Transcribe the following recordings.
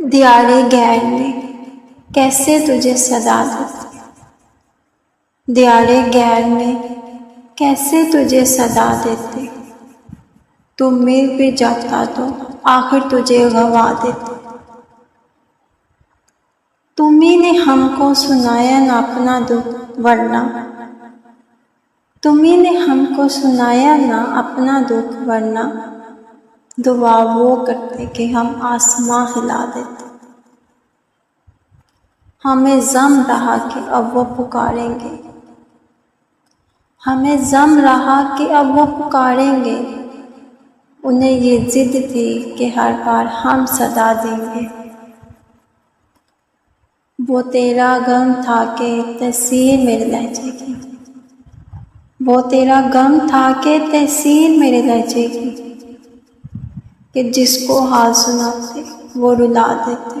دیارے غیر میں کیسے تجھے صدا دیتے دیارے غیر میں کیسے تجھے صدا دیتے؟ تو مل بھی جاتا تو آخر تجھے گوا دیتے۔ تمہیں نے ہم کو سنایا نہ اپنا دکھ ورنہ تمہیں نے ہم کو سنایا نہ اپنا دکھ ورنہ دعا وہ کرتے کہ ہم آسماں ہلا دیتے۔ ہمیں ضم رہا کہ اب وہ پکاریں گے۔ ہمیں ضم رہا کہ اب وہ پکاریں گے۔ انہیں یہ ضد تھی کہ ہر بار ہم صدا دیں گے۔ وہ تیرا غم تھا کہ تحصیل میرے لہجے کی۔ وہ تیرا غم تھا کہ تحصیل میرے لہجے کی۔ کہ جس کو حال سناتے وہ رلا دیتے۔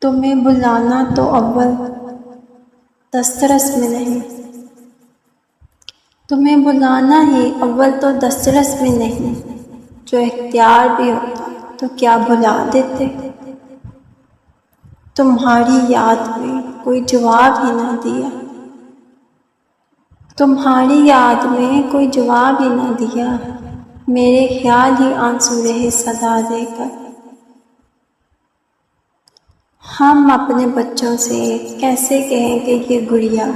تمہیں بلانا تو اول دسترس میں نہیں۔ تمہیں بلانا ہی اول تو دسترس میں نہیں۔ جو اختیار بھی ہوتا تو کیا بلا دیتے۔ تمہاری یاد میں کوئی جواب ہی نہ دیا۔ تمہاری یاد میں کوئی جواب ہی نہ دیا۔ میرے خیال ہی آنسو رہے صدا دے کر ہم اپنے بچوں سے کیسے کہیں کہ یہ گڑیا؟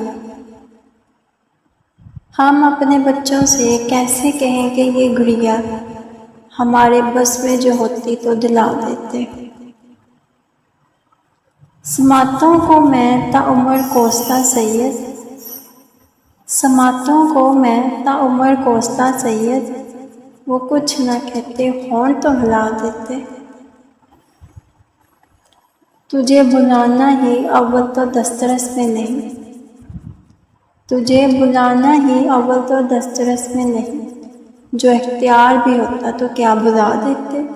ہم اپنے بچوں سے کیسے کہیں کہ یہ گڑیا؟ ہمارے بس میں جو ہوتی تو دلا دیتے۔ سماعتوں کو میں تا عمر کوستا سید۔ سماعتوں کو میں تا عمر کوستا سید۔ وہ کچھ نہ کہتے، ہون تو ہلا دیتے۔ تجھے بلانا ہی اول تو دسترس میں نہیں۔ تجھے بلانا ہی اول تو دسترس میں نہیں۔ جو اختیار بھی ہوتا تو کیا بلا دیتے؟